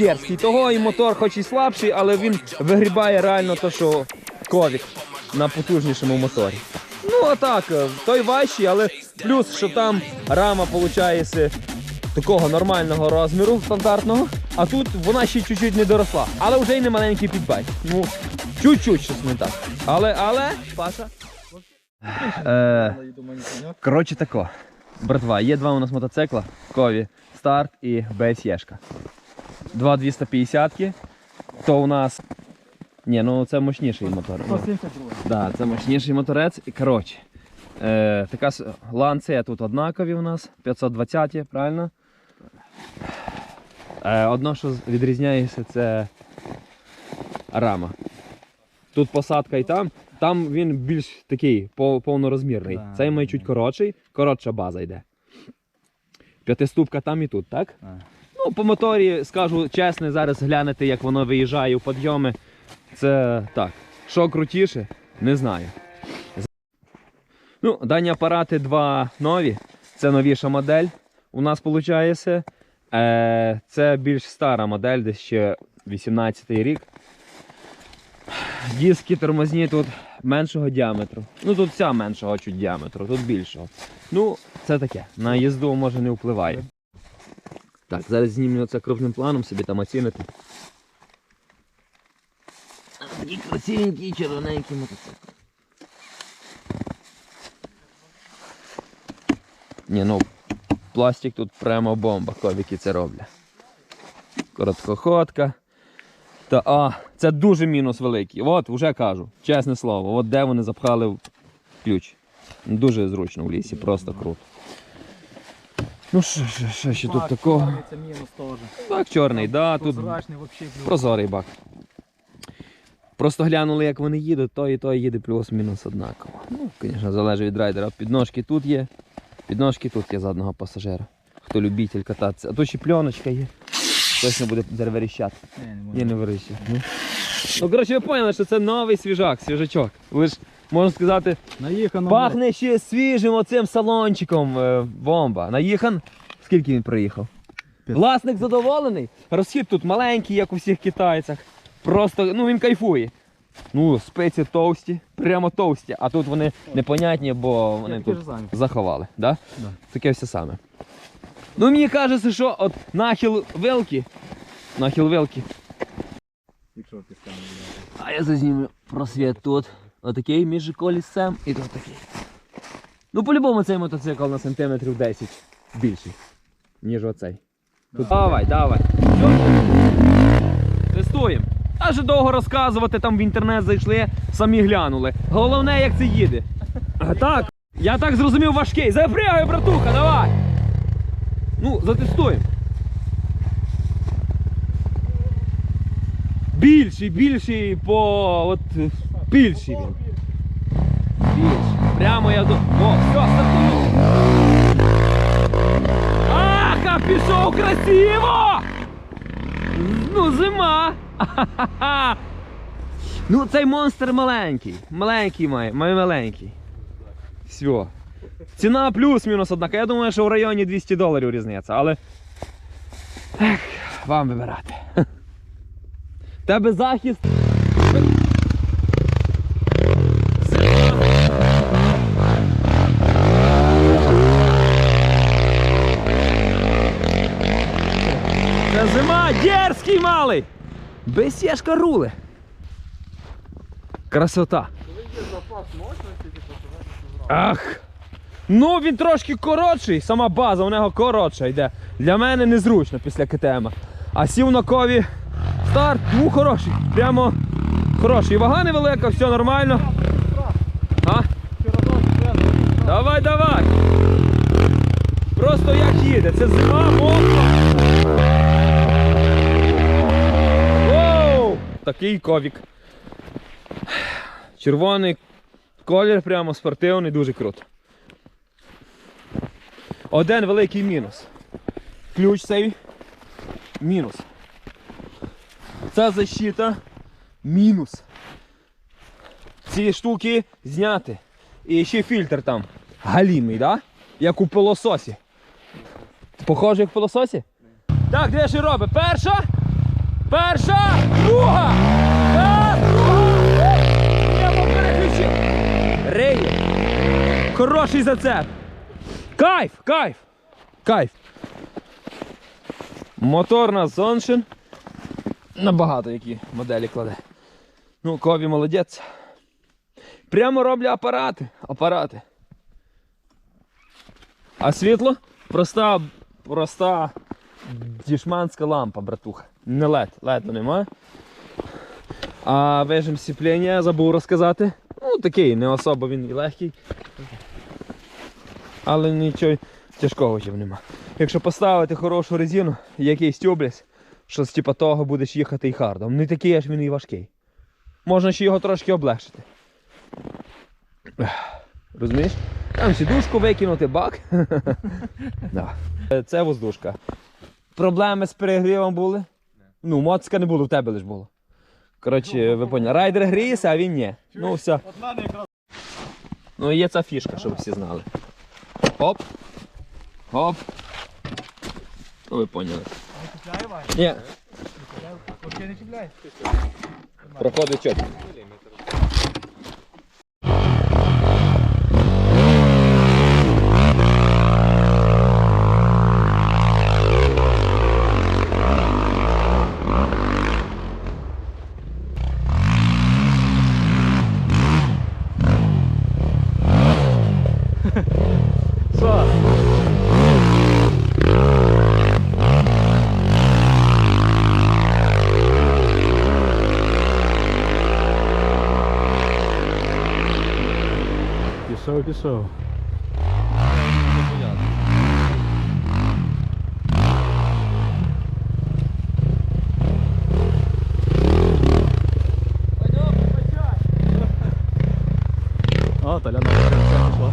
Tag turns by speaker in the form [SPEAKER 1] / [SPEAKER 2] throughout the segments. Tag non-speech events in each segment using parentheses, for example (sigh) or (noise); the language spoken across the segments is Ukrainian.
[SPEAKER 1] дерзкий. Того і мотор хоч і слабший, але він вигрібає реально те, що ковік на потужнішому моторі. Ну а так, е, той важчий, але плюс, що там рама виходить такого нормального розміру, стандартного, а тут вона ще чуть-чуть не доросла. Але вже й не маленький підбай. Ну, чуть-чуть щось не так. Але, але, Паша. Е, коротше тако. Братва, є два у нас мотоцикла. Кові старт і БСЄшка. Два 250 То у нас. Ні, ну це мощніший мотор. Ну, Да, це мощніший моторець. І коротше, е, така ланцея тут однакові у нас, 520, правильно? Е, одно, що відрізняється, це рама. Тут посадка і там. Там він більш такий повнорозмірний.
[SPEAKER 2] Да,
[SPEAKER 1] Цей має чуть коротший, коротша база йде. П'ятиступка там і тут, так? Ну, по моторі, скажу чесно, зараз глянете, як воно виїжджає у підйоми. Це так. Що крутіше, не знаю. Ну, дані апарати два нові. Це новіша модель. У нас виходить. Е, це більш стара модель, десь ще 18-й рік. Диски тормозні тут меншого діаметру. Ну тут вся меншого чуть діаметру, тут більшого. Ну, це таке. На їзду може не впливає. Так, зараз знімлю це крупним планом, собі там оцінити. Такий красивенький червоненький мотоцикл. Ні, ну пластик тут прямо бомба, ковіки це роблять. Короткоходка. Та а, це дуже мінус великий. От, вже кажу, чесне слово, от де вони запхали ключ. Дуже зручно в лісі, просто круто. Ну що, що, що ще тут такого?
[SPEAKER 2] Це мінус теж.
[SPEAKER 1] Так, чорний, да, тут
[SPEAKER 2] Прозрачний вообще
[SPEAKER 1] прозорий бак. Просто глянули, як вони їдуть, той і той їде плюс-мінус однаково. Ну, звісно, залежить від райдера. Підножки тут є, підножки тут є за одного пасажира. Хто любитель кататися. А тут ще пленочка є. Точно буде дерверіщати.
[SPEAKER 2] Ні, не
[SPEAKER 1] не вирішив. Ну. ну, коротше, ви поняли, що це новий свіжак, свіжачок. Ж, можна сказати,
[SPEAKER 2] Наїхано.
[SPEAKER 1] пахне ще свіжим оцим салончиком е, бомба. Наїхан. Скільки він проїхав?
[SPEAKER 2] П'ят-
[SPEAKER 1] Власник задоволений. Розхід тут маленький, як у всіх китайцях. Просто, ну він кайфує. Ну, спиці товсті, прямо товсті, а тут вони непонятні, бо вони тут заховали. Да?
[SPEAKER 2] Да.
[SPEAKER 1] Таке все саме. Ну мені кажеться, що от нахил вилки. Нахил вилки.
[SPEAKER 2] Якщо
[SPEAKER 1] А я зазніму просвіт тут. Отакий між колісцем і тут такий. Ну, по-любому цей мотоцикл на сантиметрів 10 більший, ніж оцей. Тут... Давай, давай. Тестуємо. Аж довго розказувати, там в інтернет зайшли, самі глянули. Головне, як це їде. А, так, я так зрозумів важкий. Запрягай, братуха, давай. Ну, затестуємо. Більший, більший по. от. Більший він. Більший. Прямо я до. О, все, стартую. Ах, а пішов красиво! Ну, зима! Ха-ха-ха! Ну, цей монстр маленький. Маленький має, має маленький. Все. Ціна плюс-мінус, однак. Я думаю, що в районі 200 доларів різниця, але. Ех, вам вибирати. (laughs) Тебе захист. Дерзкий малий! Бесєшка руле. Красота. Ах! Ну він трошки коротший, сама база у нього коротша йде. Для мене незручно після КТМ. А сів на кові старт, ну хороший. Прямо хороший. Вага невелика, все нормально. А? Давай, давай. Просто як їде. Це зима, мокро. Такий ковік. Червоний колір, прямо спортивний, дуже круто. Один великий мінус. Ключ цей мінус. Ця защита мінус. Ці штуки зняти. І ще фільтр там галімий, да? Як у пилососі. Похоже, як в пилососі? Так, де ж робить? Перша. Перша. Друга. Так, друга. Прямо переключив. Риє. Хороший зацеп. Кайф, кайф. Кайф. Мотор на Зоншин. Набагато які моделі кладе. Ну, Кові молодець. Прямо роблю апарати. Апарати. А світло? Проста, проста дішманська лампа, братуха. Не лед, леду немає. А вижим сцеплення забув розказати. Ну, такий, не особо він і легкий. Але нічого тяжкого в нема. Якщо поставити хорошу резину, якийсь тюблес, що з типа того будеш їхати і хардом. Не такий аж він і важкий. Можна ще його трошки облегшити. Розумієш? Там сідушку викинути, бак. (laughs) Це воздушка. Проблеми з перегрівом були? Ну, моцка не було, в тебе лиш було. Коротше, ви поняли. Райдер гріється, а він ні. Ну все.
[SPEAKER 2] От мене якраз
[SPEAKER 1] Ну є ця фішка, щоб всі знали. Оп. Оп. Ну ви поняли.
[SPEAKER 2] не?
[SPEAKER 1] Ні, проходить чітко.
[SPEAKER 2] Пішов. О, таляна пішла.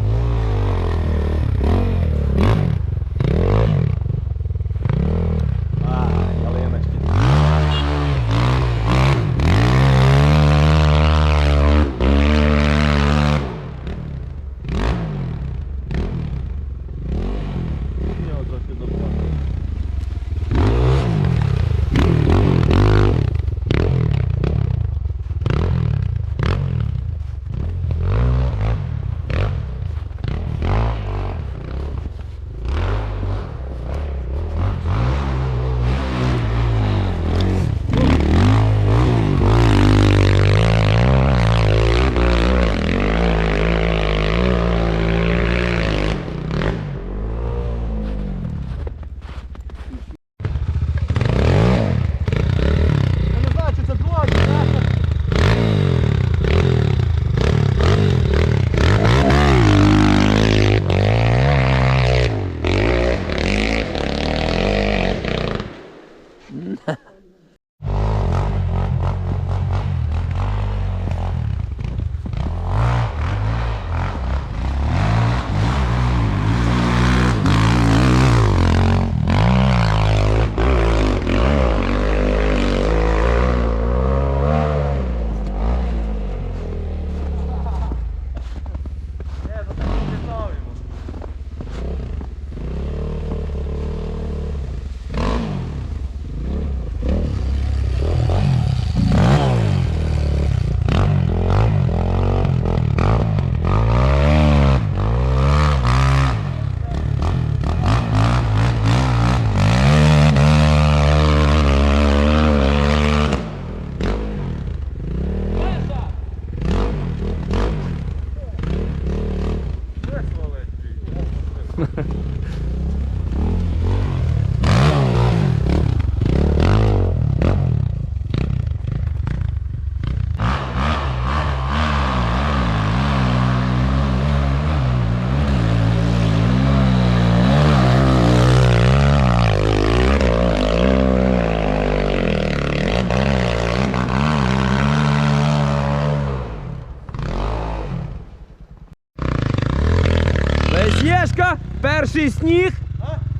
[SPEAKER 1] Перший сніг,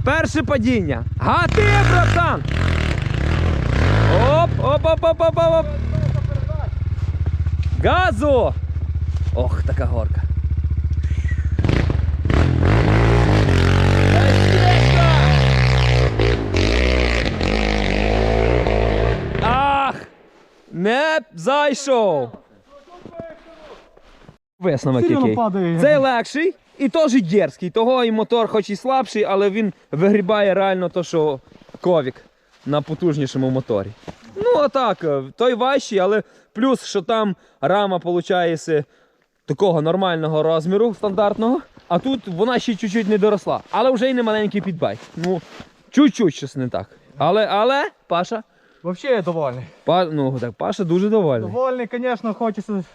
[SPEAKER 1] перше падіння. Гати, братан! Оп, оп, оп, оп, оп, оп. Газу! Ох, така горка. Ах! Не зайшов! Висновок який. Цей легший і теж дерзкий. Того і мотор хоч і слабший, але він вигрібає реально то, що ковік на потужнішому моторі. Ну, а так, е, той важчий, але плюс, що там рама виходить такого нормального розміру, стандартного, а тут вона ще чуть-чуть не доросла. Але вже й не маленький підбайк. Ну, чуть-чуть щось не так. Але, але, Паша,
[SPEAKER 2] Взагалі я довольний.
[SPEAKER 1] па, ну, так, Паша дуже довольний.
[SPEAKER 2] Довольний, звісно,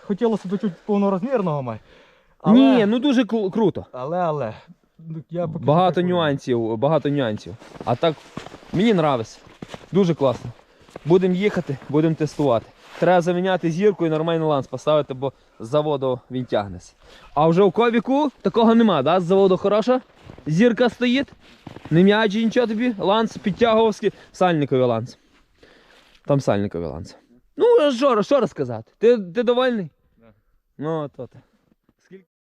[SPEAKER 2] хотілося до чуть повнорозмірного май. Але,
[SPEAKER 1] Ні, ну дуже кру- круто.
[SPEAKER 2] але, але. ну, Я поки
[SPEAKER 1] Багато
[SPEAKER 2] що
[SPEAKER 1] нюансів, багато нюансів. А так мені нравиться. Дуже класно. Будемо їхати, будемо тестувати. Треба заміняти зірку і нормальний ланц поставити, бо з заводу він тягнеться. А вже у ковіку такого нема, да? З заводу хороша. Зірка стоїть. Не м'яджі нічого тобі. Ланц підтягувавський. Сальниковий ланц. Там сальниковий ланц. Ну, що, що розказати? Ти, ти довольний?
[SPEAKER 2] Да.
[SPEAKER 1] Ну, то. те.